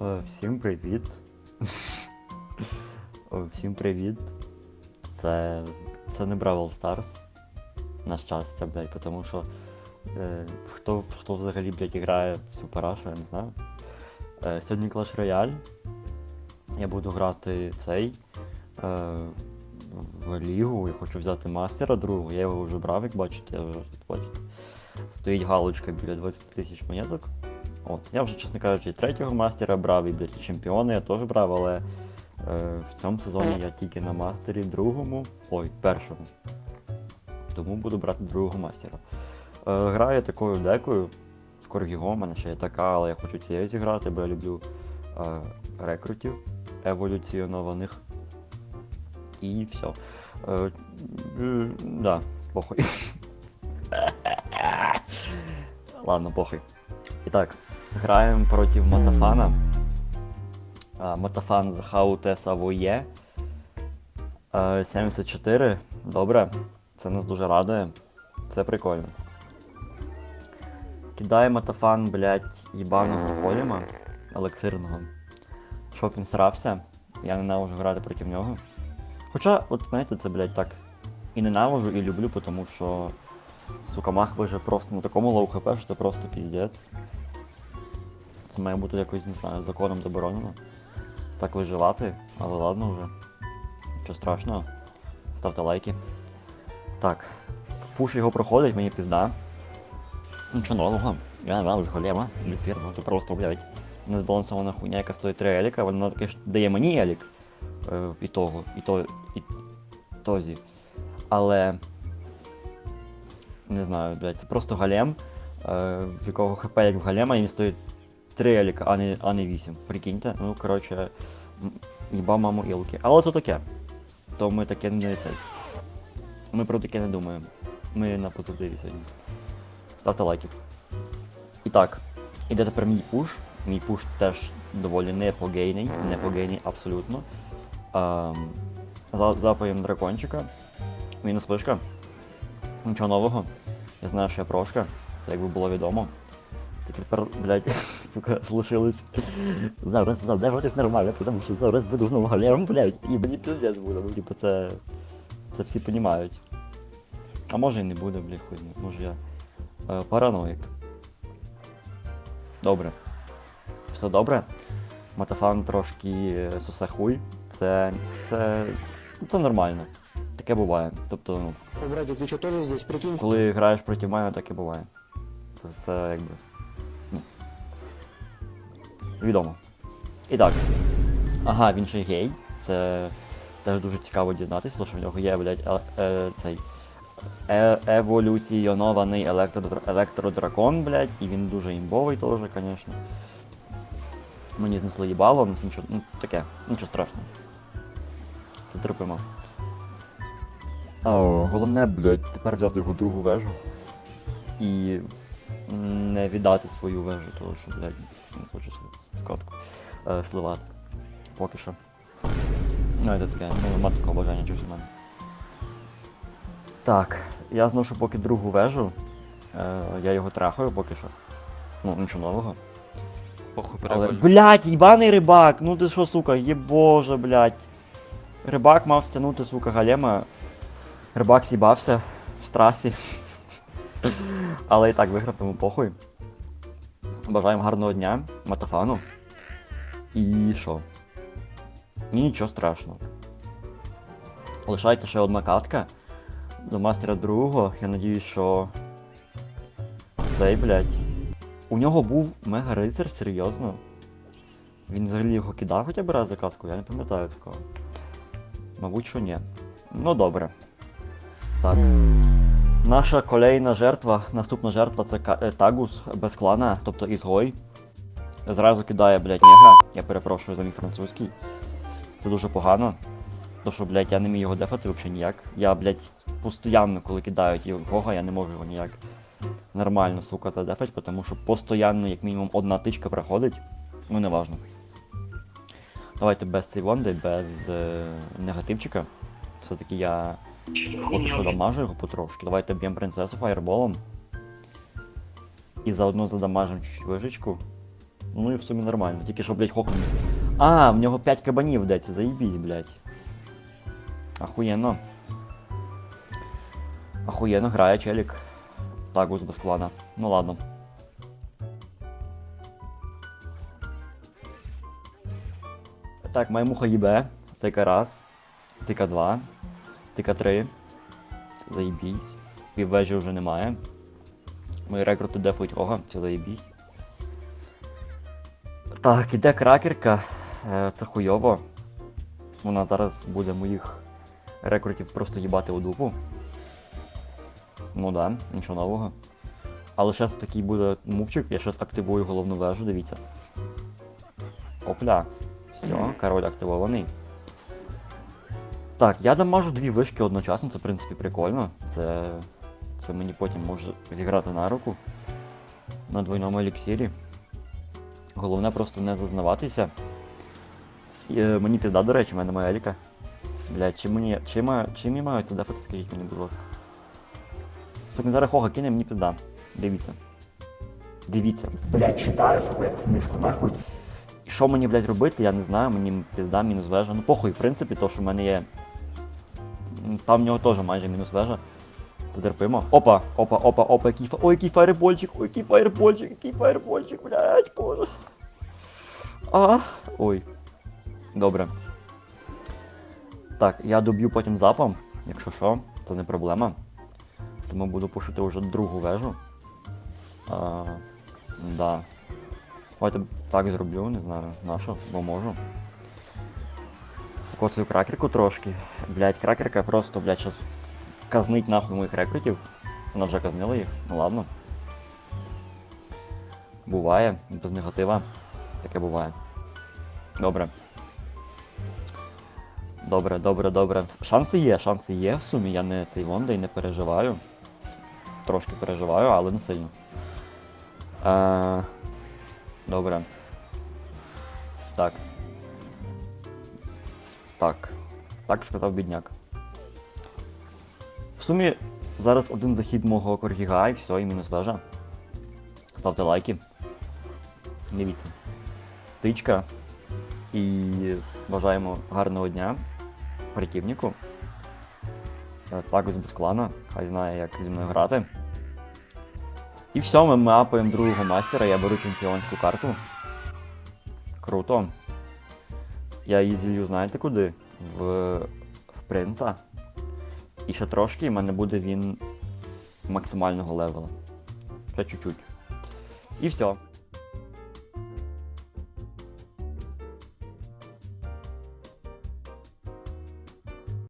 Е, Всім привіт. Е, Всім привіт. Це. Це не Бравл Старс. На щастя, блядь, тому що. Е, хто, хто взагалі, блядь, грає в цю парашу, я не знаю. Е, сьогодні Clash Royale. Я буду грати цей. Е, в лігу. Я хочу взяти мастера другого. Я його вже брав, як бачите, я вже бачите. Стоїть галочка біля 20 тисяч монеток. От, я вже, чесно кажучи, третього мастера брав, і блядь, і чемпіона я теж брав, але е, в цьому сезоні я тільки на мастері другому, ой, першому. Тому буду брати другого мастера. Е, граю такою декою з Коргіго, в мене ще є така, але я хочу цією зіграти, бо я люблю е, рекрутів еволюціонованих. І все. Е, е, да, похуй. Ладно, похуй. І так, граємо проти Матафана. Матафан з Хаутес Савоє. Е, 74. Добре. Це нас дуже радує. Це прикольно. Кидає Матафан, блядь, їбаного голема елексирного. Щоб він старався. Я ненавижу грати проти нього. Хоча, от знаєте, це, блядь, так. І ненавижу, і люблю, тому що. Сука, мах вижив просто на такому лоу хп, що це просто піздець. Це має бути якось, не знаю, законом заборонено. Так виживати, але ладно вже. Нічого страшного. Ставте лайки. Так. Пуш його проходить, мені пізда. Нічого нового. Я не вже голема. Ліцір, ну це просто, блядь, незбалансована хуйня, яка стоїть 3 еліка, вона таке ж дає мені елік. Е, і того, і то, і тозі. Але. Не знаю, блядь, це просто голем, е, в якого хп як в голема, і він стоїть 3 еліка, а не, а не 8. Прикиньте, ну коротше, їба маму ілки. Але це таке. То ми таке не цей. Ми про таке не думаємо. Ми на позитиві сьогодні. Ставте лайки. І так, іде тепер мій пуш. Мій пуш теж доволі непогейний, непогейний абсолютно. Ем, за- запаємо дракончика. Мінус вишка. Нічого нового. Я знаю, що я прошка. Це якби було відомо. Тепер, блядь, сука, залишилось. Зараз задержатись нормально, тому що зараз буду знову галером, блядь, і мені пиздец буде. Ну, типу, це. Це всі понімають. А може і не буде, блядь, хуй. Може я. Е, параноїк. Добре. Все добре. Матафан трошки е, сосе хуй. Це. Це. Це нормально. Таке буває. Тобто, ну, О, братик, ты что, тоже здесь? Прикинь. коли граєш проти мене, так і буває. Це, це якби. Відомо. І так. Ага, він ще гей. Це теж дуже цікаво дізнатися, тому що в нього є, блядь, е, е, цей. Е, еволюціонований електродр- електродракон, блядь, і він дуже імбовий теж, звісно. Мені знесли їбало, ну це нічого, ну таке, нічого страшного. Це терпимо. А, головне, блядь, тепер взяти його другу вежу. І не віддати свою вежу, тому що, блядь, не хочу сли- е, сливати. Поки що. Ну, це таке, ну, нема такого бажання чогось у мене. Так, я зношу поки другу вежу. Е, я його трахаю поки що. Ну, нічого нового. Похуй Але, блядь, їбаний рибак! Ну ти що, сука, єбоже, блядь. Рибак мав стягнути, сука, галема. Рибак сібався в страсі. Але і так виграв, тому похуй. Бажаємо гарного дня, Матафану. І що? Нічого страшного. Лишається ще одна катка до мастера другого. Я надіюсь, що. Цей, блядь. У нього був мега рицар, серйозно. Він взагалі його кидав хоча б раз за катку, я не пам'ятаю такого. Мабуть, що ні. Ну добре. Так. Наша колейна жертва, наступна жертва це е, Тагус без клана, тобто ізгой. Зразу кидає, блядь, негра. Я перепрошую за мій французький. Це дуже погано. То що, блядь, я не міг його дефати взагалі ніяк. Я, блядь, постійно, коли кидають його, я не можу його ніяк нормально, сука, задефать, тому що постійно, як мінімум, одна тичка проходить. Ну, не важно. Давайте без цей вонди, без е, негативчика. Все-таки я поки що дамажу його потрошки. Давайте б'ємо принцесу фаєрболом. І заодно задамажимо чуть-чуть вижичку. Ну і в сумі нормально. Тільки що, блядь, хокон. А, в нього 5 кабанів, дать, заїбісь, блядь. Ахуєнно. Ахуєнно грає челік. Тагус без клана. Ну ладно. Так, моя муха їбе. Тика раз. Тика два. Тика три. Заїбісь. Піввежі вже немає. Мої рекрути дефують ога, все заєбісь. Так, іде кракерка. Е, Це хуйово. Вона зараз буде моїх рекрутів просто їбати у дупу. Ну да, нічого нового. Але зараз такий буде мувчик, я зараз активую головну вежу, дивіться. Опля. Все, король активований. Так, я дамажу дві вишки одночасно, це в принципі прикольно. Це. Це мені потім може зіграти на руку на двойному еліксірі. Головне просто не зазнаватися. І, е, мені пізда, до речі, в мене моя еліка. Блядь, чим мені. Чим, я- чим я маю це дефати, скажіть мені, будь ласка. Щоб він зараз хога кине, мені пізда. Дивіться. Дивіться. Блядь, читаю свою книжку, нахуй. Що мені, блядь, робити, я не знаю, мені пізда, мінус вежа. Ну похуй, в принципі, то, що в мене є. Там в нього теж майже мінус вежа. Терпимо. Опа, опа, опа, опа, який фа... Ой, який фаєрбольчик, ой, який фаєрбольчик, який фаєрбольчик, блядь, боже. А, ой. Добре. Так, я доб'ю потім запом, якщо що, це не проблема. Тому буду пушити вже другу вежу. А, да. Давайте так зроблю, не знаю, на що, бо можу. Покоцаю кракерку трошки. Блять, кракерка просто, блять, щас казнить нахуй моїх рекрутів. Вона вже казнила їх, ну ладно. Буває, без негатива. Таке буває. Добре. Добре, добре, добре. Шанси є, шанси є в сумі, я не цей Вонда і не переживаю. Трошки переживаю, але не сильно. Е, добре. Такс. Так. Так сказав бідняк. В сумі зараз один захід мого коргіга і все, і мінус вежа. Ставте лайки. Дивіться. Тичка. І бажаємо гарного дня противнику. Е, Також без клана, хай знає, як зі мною грати. І все, ми мапаємо другого мастера, я беру чемпіонську карту. Круто. Я її зілью, знаєте куди? В, в принца. І ще трошки, і в мене буде він максимального левела. Ще чуть-чуть. І все.